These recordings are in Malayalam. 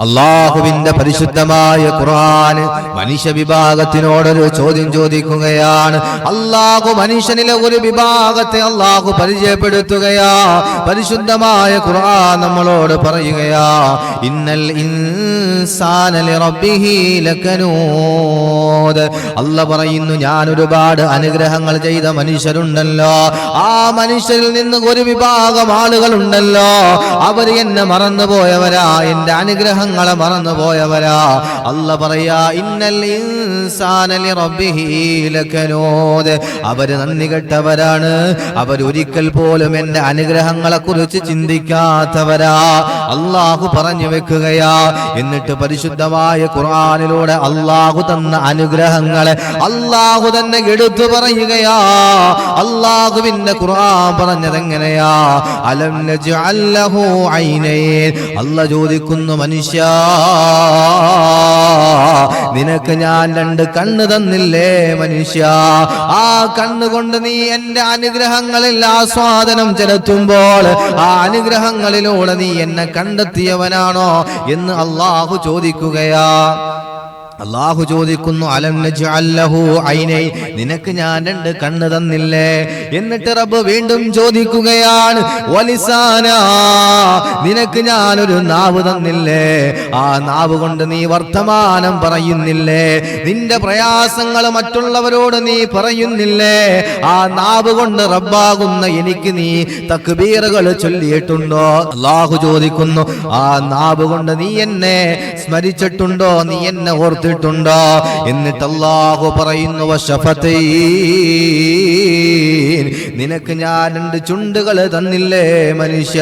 അള്ളാഹുവിന്റെ പരിശുദ്ധമായ ഖുർആൻ മനുഷ്യ വിഭാഗത്തിനോടൊരു ചോദ്യം ചോദിക്കുകയാണ്. അള്ളാഹു മനുഷ്യനിലെ ഒരു വിഭാഗത്തെ അള്ളാഹു പരിചയപ്പെടുത്തുകയാ. പരിശുദ്ധമായ ഖുർആൻ നമ്മളോട് പറയുകയാ. ഇന്നൽ അല്ല പറയുന്നു ഞാൻ ഒരുപാട് അനുഗ്രഹങ്ങൾ ചെയ്ത മനുഷ്യരുണ്ടല്ലോ. ആ മനുഷ്യരിൽ നിന്ന് ഒരു വിഭാഗം ആളുകളുണ്ടല്ലോ. അവർ എന്നെ മറന്നുപോയവരാ. എന്റെ അനുഗ്രഹങ്ങളെ മറന്നുപോയവരാ. അല്ല പറയാ ഇന്നൽ ഇൻസാന ലിറബ്ബിഹി ലകനൂദ് അവർ നന്ദി കെട്ടവരാണ്. അവരൊരിക്കൽ പോലും എന്റെ അനുഗ്രഹങ്ങളെ കുറിച്ച് ചിന്തിക്കാത്തവരാ. അള്ളാഹു പറഞ്ഞു വെക്കുകയാ എന്നിട്ട് പരിശുദ്ധമായ ഖുർആനിലൂടെ അള്ളാഹു തന്ന അനുഗ്രഹങ്ങളെ അള്ളാഹു തന്നെ എടുത്തു പറയുകയാ. അള്ളാഹുവിന്റെ ഖുർആൻ പറഞ്ഞത് എങ്ങനെയാ അല്ല ചോദിക്കുന്നു മനുഷ്യ നിനക്ക് ഞാൻ രണ്ട് കണ്ണ് തന്നില്ലേ മനുഷ്യ? ആ കണ്ണുകൊണ്ട് നീ എന്റെ അനുഗ്രഹങ്ങളിൽ ആസ്വാദനം ചെലുത്തുമ്പോൾ ആ അനുഗ്രഹങ്ങളിലൂടെ നീ എന്നെ കണ്ടെത്തിയവനാണോ എന്ന് അള്ളാഹു ചോദിക്കുകയാ. അള്ളാഹു ചോദിക്കുന്നു അലം ഐനൈ? നിനക്ക് ഞാൻ രണ്ട് കണ്ണ് തന്നില്ലേ? എന്നിട്ട് റബ്ബ് വീണ്ടും ചോദിക്കുകയാണ് നിനക്ക് ഒരു നാവ് തന്നില്ലേ? ആ നാവ് കൊണ്ട് നീ വർത്തമാനം പറയുന്നില്ലേ? നിന്റെ പ്രയാസങ്ങൾ മറ്റുള്ളവരോട് നീ പറയുന്നില്ലേ? ആ നാവ് കൊണ്ട് റബ്ബാകുന്ന എനിക്ക് നീ തക്ബീറുകൾ ചൊല്ലിയിട്ടുണ്ടോ? അള്ളാഹു ചോദിക്കുന്നു ആ നാവ് കൊണ്ട് നീ എന്നെ സ്മരിച്ചിട്ടുണ്ടോ? നീ എന്നെ ഓർത്തിട്ടുണ്ടോ എന്നിട്ട് അള്ളാഹു പറയുന്നു നിനക്ക് ഞാൻ രണ്ട് ചുണ്ടുകൾ തന്നില്ലേ മനുഷ്യ?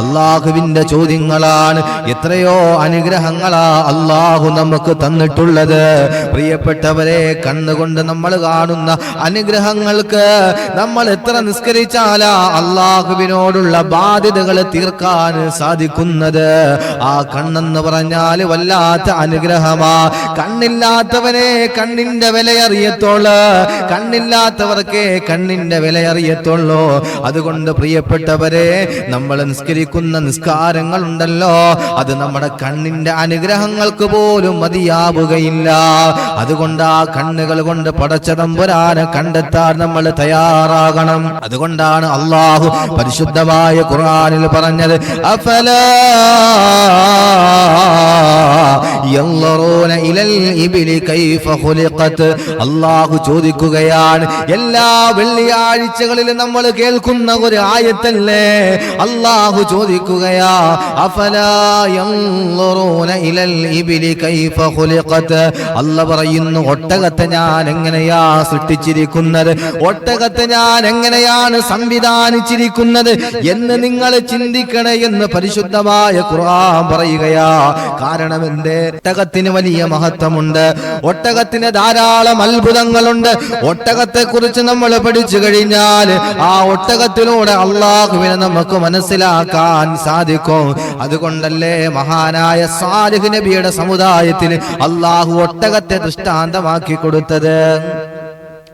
അള്ളാഹുവിന്റെ ചോദ്യങ്ങളാണ് എത്രയോ അനുഗ്രഹങ്ങളാ അള്ളാഹു നമുക്ക് തന്നിട്ടുള്ളത്. പ്രിയപ്പെട്ടവരെ കണ്ണുകൊണ്ട് നമ്മൾ കാണുന്ന അനുഗ്രഹങ്ങൾക്ക് നമ്മൾ എത്ര നിസ്കരിച്ചാലാ അള്ളാഹുവിനോടുള്ള ബാധ്യതകൾ തീർക്കാൻ സാധിക്കുന്നത്? ആ കണ്ണെന്ന് പറഞ്ഞാൽ വല്ലാത്ത അനുഗ്രഹമാ. കണ്ണില്ലാത്തവനെ കണ്ണിന്റെ വില അറിയത്തോൾ കണ്ണില്ലാത്തവർക്കേ കണ്ണിന്റെ വില അറിയത്തുള്ളൂ. അതുകൊണ്ട് പ്രിയപ്പെട്ടവരെ നമ്മൾ നിസ്കരിക്കുന്ന നിസ്കാരങ്ങൾ ഉണ്ടല്ലോ അത് നമ്മുടെ കണ്ണിന്റെ അനുഗ്രഹങ്ങൾക്ക് പോലും മതിയാവുകയില്ല. അതുകൊണ്ട് ആ കണ്ണുകൾ കൊണ്ട് പടച്ചതമ്പുരാനെ കണ്ടെത്താൻ നമ്മൾ തയ്യാറാകണം. അതുകൊണ്ടാണ് അള്ളാഹു പരിശുദ്ധമായ ഖുർആാനിൽ പറഞ്ഞത് അഫല അള്ളാഹു ചോദിക്കുകയാണ് എല്ലാ വെള്ളിയാഴ്ച വെള്ളിയാഴ്ചകളിലും നമ്മൾ കേൾക്കുന്ന ഒരു ആയത്തല്ലേ? അള്ളാഹു ചോദിക്കുകയാ അല്ല പറയുന്നു ഒട്ടകത്തെ ഞാൻ എങ്ങനെയാ സൃഷ്ടിച്ചിരിക്കുന്നത്? ഒട്ടകത്തെ ഞാൻ എങ്ങനെയാണ് സംവിധാനിച്ചിരിക്കുന്നത് എന്ന് നിങ്ങൾ ചിന്തിക്കണേ എന്ന് പരിശുദ്ധമായ ഖുർആൻ പറയുകയാ. കാരണം എന്തേ? ഒട്ടകത്തിന് വലിയ മഹത്വമുണ്ട്. ഒട്ടകത്തിന് ധാരാളം അത്ഭുതങ്ങളുണ്ട്. ഒട്ടകത്തെ കുറിച്ച് നമ്മൾ പഠിച്ചു കഴിഞ്ഞാൽ ആ ഒട്ടകത്തിലൂടെ അള്ളാഹുവിനെ നമുക്ക് മനസ്സിലാക്കാൻ സാധിക്കും. അതുകൊണ്ടല്ലേ മഹാനായ സാലിഹ് നബിയുടെ സമുദായത്തിന് അള്ളാഹു ഒട്ടകത്തെ ദൃഷ്ടാന്തമാക്കി കൊടുത്തത്.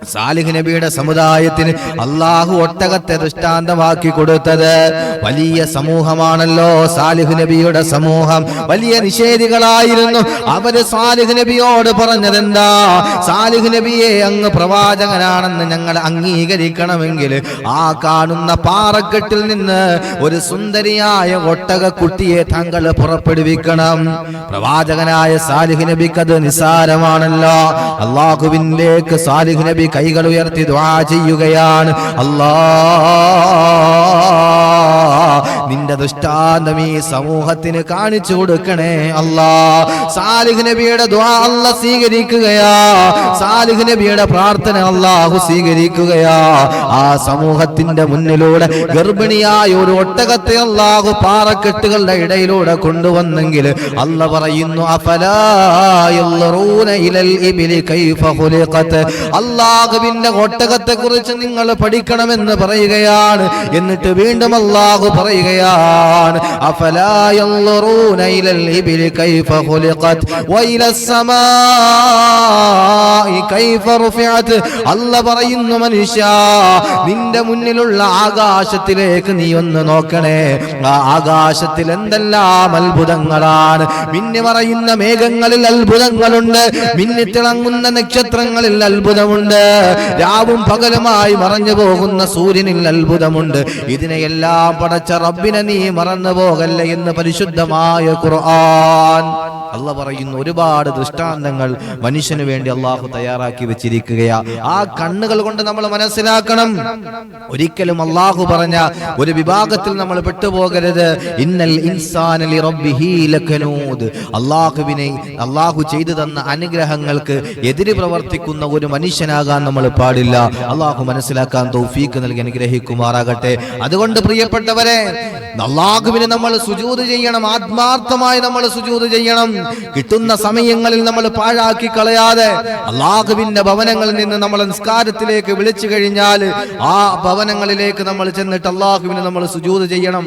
സാലിഹ് നബിയുടെ സമുദായത്തിന് അള്ളാഹു ഒട്ടകത്തെ ദൃഷ്ടാന്തമാക്കി കൊടുത്തത്. വലിയ സമൂഹമാണല്ലോ സാലിഹ് നബിയുടെ സമൂഹം. വലിയ നിഷേധികളായിരുന്നു. അവർ സാലിഹ് നബിയോട് പറഞ്ഞതെന്താ? സാലിഹ് നബിയെ അങ്ങ് പ്രവാചകനാണെന്ന് ഞങ്ങൾ അംഗീകരിക്കണമെങ്കിൽ ആ കാണുന്ന പാറക്കെട്ടിൽ നിന്ന് ഒരു സുന്ദരിയായ ഒട്ടക കുട്ടിയെ താങ്കൾ പുറപ്പെടുവിക്കണം. പ്രവാചകനായ സാലിഹ് നബിക്കത് നിസാരമാണല്ലോ അള്ളാഹുവിന്റെ സാലിഹ് നബി കൈകൾ ഉയർത്തി ദ്വാ ചെയ്യുകയാണ്. അല്ലാ നിന്റെ ദുഷ്ടാന്തം ഈ സമൂഹത്തിന് കാണിച്ചു കൊടുക്കണേ. അല്ലാ സാലിഹ് നബിയുടെ ദ്വാ അല്ല സ്വീകരിക്കുകയാ. സാലിഹ് നബിയുടെ പ്രാർത്ഥന അല്ലാഹു സ്വീകരിക്കുകയാ. ആ സമൂഹത്തിന്റെ മുന്നിലൂടെ ഗർഭിണിയായ ഒരു ഒട്ടകത്തെ അല്ലാഹു പാറക്കെട്ടുകളുടെ ഇടയിലൂടെ കൊണ്ടുവന്നെങ്കിൽ അല്ല പറയുന്നു അഫലാ യൻളുറൂന അള്ളാഹുവിന്റെ ഒട്ടകത്തെ കുറിച്ച് നിങ്ങൾ പഠിക്കണമെന്ന് പറയുകയാണ്. എന്നിട്ട് വീണ്ടും അള്ളാഹു പറയുകയാണ് അല്ല പറയുന്നു മനുഷ്യ നിന്റെ മുന്നിലുള്ള ആകാശത്തിലേക്ക് നീ ഒന്ന് നോക്കണേ. ആ ആകാശത്തിൽ എന്തെല്ലാം അത്ഭുതങ്ങളാണ്. മിന്നി പറയുന്ന മേഘങ്ങളിൽ അത്ഭുതങ്ങളുണ്ട് മിന്നിത്തിളങ്ങുന്ന നക്ഷത്രങ്ങളിൽ അത്ഭുതമുണ്ട്. രാവും പകലുമായി മറഞ്ഞു പോകുന്ന സൂര്യനിൽ അത്ഭുതമുണ്ട്. ഇതിനെയെല്ലാം പടച്ച റബ്ബിനെ നീ മറന്നു പോകല്ലേ എന്ന് പരിശുദ്ധമായ ഖുർആൻ. അല്ല പറയുന്ന ഒരുപാട് ദൃഷ്ടാന്തങ്ങൾ മനുഷ്യന് വേണ്ടി അള്ളാഹു തയ്യാറാക്കി വെച്ചിരിക്കുകയാ. ആ കണ്ണുകൾ കൊണ്ട് നമ്മൾ മനസ്സിലാക്കണം. ഒരിക്കലും അള്ളാഹു പറഞ്ഞ ഒരു വിഭാഗത്തിൽ നമ്മൾ പെട്ടുപോകരുത്. ഇന്നൽ അള്ളാഹുവിനെ അള്ളാഹു ചെയ്തു തന്ന അനുഗ്രഹങ്ങൾക്ക് എതിര് പ്രവർത്തിക്കുന്ന ഒരു മനുഷ്യനാകാൻ നമ്മൾ പാടില്ല. അള്ളാഹു മനസ്സിലാക്കാൻ തൗഫീക്ക് നൽകി അനുഗ്രഹിക്കുമാറാകട്ടെ. അതുകൊണ്ട് പ്രിയപ്പെട്ടവരെ അള്ളാഹുവിനെ നമ്മൾ സുജൂത് ചെയ്യണം. ആത്മാർത്ഥമായി നമ്മൾ സുജൂത് ചെയ്യണം. കിട്ടുന്ന സമയങ്ങളിൽ നമ്മൾ പാഴാക്കി കളയാതെ അള്ളാഹുവിന്റെ ഭവനങ്ങളിൽ നിന്ന് നമ്മൾ നിസ്കാരത്തിലേക്ക് വിളിച്ചു കഴിഞ്ഞാൽ ആ ഭവനങ്ങളിലേക്ക് നമ്മൾ ചെന്നിട്ട് അള്ളാഹുവിന് നമ്മൾ സുജൂത് ചെയ്യണം.